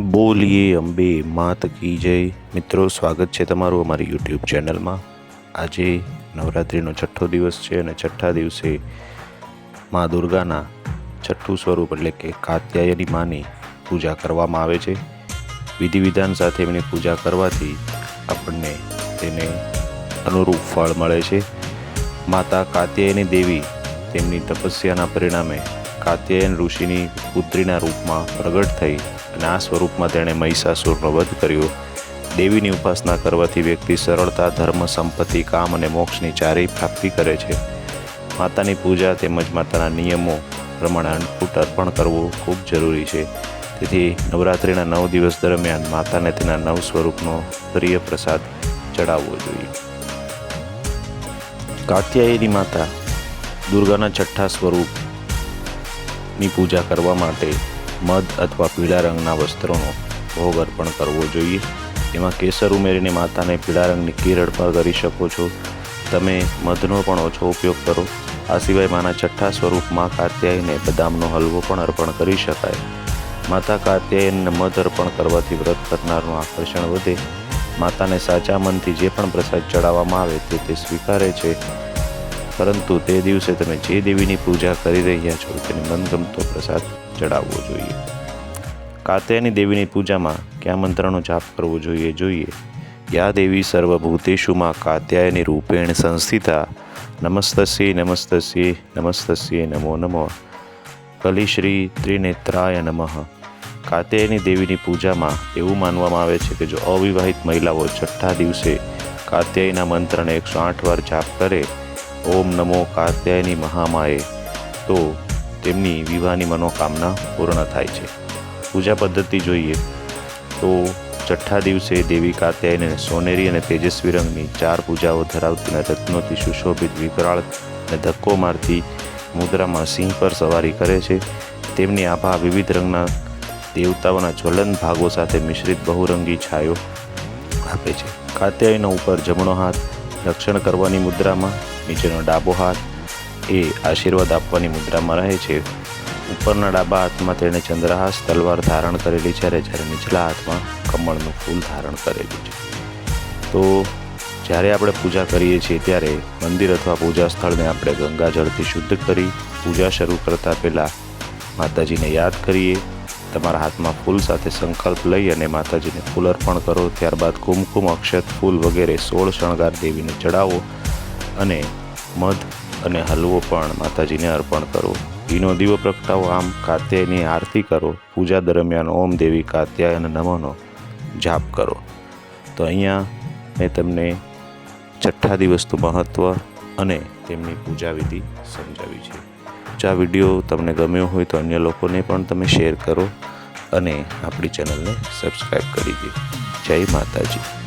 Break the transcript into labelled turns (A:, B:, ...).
A: બોલીએ, અંબે માત કી જય. મિત્રો, સ્વાગત છે તમારું અમારી યુટ્યુબ ચેનલમાં. આજે નવરાત્રિનો છઠ્ઠો દિવસ છે અને છઠ્ઠા દિવસે મા દુર્ગાના છઠ્ઠું સ્વરૂપ એટલે કે કાત્યાયની માની પૂજા કરવામાં આવે છે. વિધિ વિધાન સાથે એમની પૂજા કરવાથી આપણને તેને અનુરૂપ ફળ મળે છે. માતા કાત્યાયની દેવી તેમની તપસ્યાના પરિણામે કાત્યાયન ઋષિની પુત્રીના રૂપમાં પ્રગટ થઈ અને આ સ્વરૂપમાં તેણે મહિષાસુરનો વધ કર્યો. દેવીની ઉપાસના કરવાથી વ્યક્તિ સરળતા, ધર્મ, સંપત્તિ, કામ અને મોક્ષની ચારેય પ્રાપ્તિ કરે છે. માતાની પૂજા તેમજ માતાના નિયમો પ્રમાણે અન્નકૂટ અર્પણ કરવું ખૂબ જરૂરી છે. તેથી નવરાત્રિના નવ દિવસ દરમિયાન માતાને તેના નવ સ્વરૂપનો પ્રિય પ્રસાદ ચડાવવો જોઈએ. કાત્યાયની માતા દુર્ગાના છઠ્ઠા સ્વરૂપની પૂજા કરવા માટે મધ અથવા પીળા રંગના વસ્ત્રોનો ભોગ અર્પણ કરવો જોઈએ. એમાં કેસર ઉમેરીને માતાને પીળા રંગની કેરળ અર્પણ કરી શકો છો. તમે મધનો પણ ઓછો ઉપયોગ કરો. આ સિવાય માના છઠ્ઠા સ્વરૂપમાં કાત્યાયને બદામનો હલવો પણ અર્પણ કરી શકાય. માતા કાત્યાયનને મધ અર્પણ કરવાથી વ્રત કરનારનું આકર્ષણ વધે. માતાને સાચા મનથી જે પણ પ્રસાદ ચડાવવામાં આવે તે તે સ્વીકારે છે. પરંતુ તે દિવસે તમે જે દેવીની પૂજા કરી રહ્યા છો તેને મનગમતો પ્રસાદ ચડાવવો જોઈએ. કાત્યાયની દેવીની પૂજામાં ક્યાં મંત્રનો જાપ કરવો જોઈએ જોઈએ? યા દેવી સર્વભૂતેશુમાં કાત્યાયની રૂપેણ સંસ્થિતા નમસ્તસ્ય નમસ્તસ્યે નમસ્તસ્યે નમો નમો. કલિશ્રી ત્રિનેત્રાય નમઃ. કાત્યાયની દેવીની પૂજામાં એવું માનવામાં આવે છે કે જો અવિવાહિત મહિલાઓ છઠ્ઠા દિવસે કાત્યાયના મંત્રને એકસો આઠ વાર જાપ કરે ઓમ નમો કાત્યાયની મહામાએ. તો તેમની વિવાહની મનોકામના પૂર્ણ થાય છે. પૂજા પદ્ધતિ જોઈએ. તો છઠ્ઠા દિવસે દેવી કાત્યાયને સોનેરી અને તેજસ્વી રંગની ચાર પૂજાઓ ધરાવતી અને રત્નોથી સુશોભિત વિકરાળ અને ધક્કો મારતી મુદ્રામાં સિંહ પર સવારી કરે છે. તેમની આભા વિવિધ રંગના દેવતાઓના જ્વલંત ભાગો સાથે મિશ્રિત બહુરંગી છાયો આપે છે. કાત્યાયનો ઉપર જમણો હાથ રક્ષણ કરવાની મુદ્રામાં નીચેનો ડાબો હાથ એ આશીર્વાદ આપવાની મુદ્રામાં રહે છે. ઉપરના ડાબા હાથમાં તેણે ચંદ્રહાસ તલવાર ધારણ કરેલી છે, જ્યારે નીચલા હાથમાં કમળનું ફૂલ ધારણ કરેલું છે. તો જ્યારે આપણે પૂજા કરીએ છીએ, ત્યારે મંદિર અથવા પૂજા સ્થળને આપણે ગંગાજળથી શુદ્ધ કરી પૂજા શરૂ કરતાં પહેલાં માતાજીને યાદ કરીએ. તમારા હાથમાં ફૂલ સાથે સંકલ્પ લઈ અને માતાજીને ફૂલ અર્પણ કરો. ત્યારબાદ કુમકુમ અક્ષત ફૂલ વગેરે સોળ શણગાર દેવીને ચડાવો અને મધ અને હલવો પણ માતાજીને અર્પણ કરો. ઘીનો દીવો પ્રગટાવો, આમ કાત્યાયની આરતી કરો. પૂજા દરમિયાન ઓમ દેવી કાત્યાયન નમોનો જાપ કરો. તો અહીંયા મેં તમને છઠ્ઠા દિવસનું મહત્ત્વ અને તેમની પૂજા વિધિ સમજાવી છે. જો આ વીડિયો તમને ગમ્યો હોય તો અન્ય લોકોને પણ તમે શેર કરો અને આપણી ચેનલને સબસ્ક્રાઈબ કરી દો. જય માતાજી.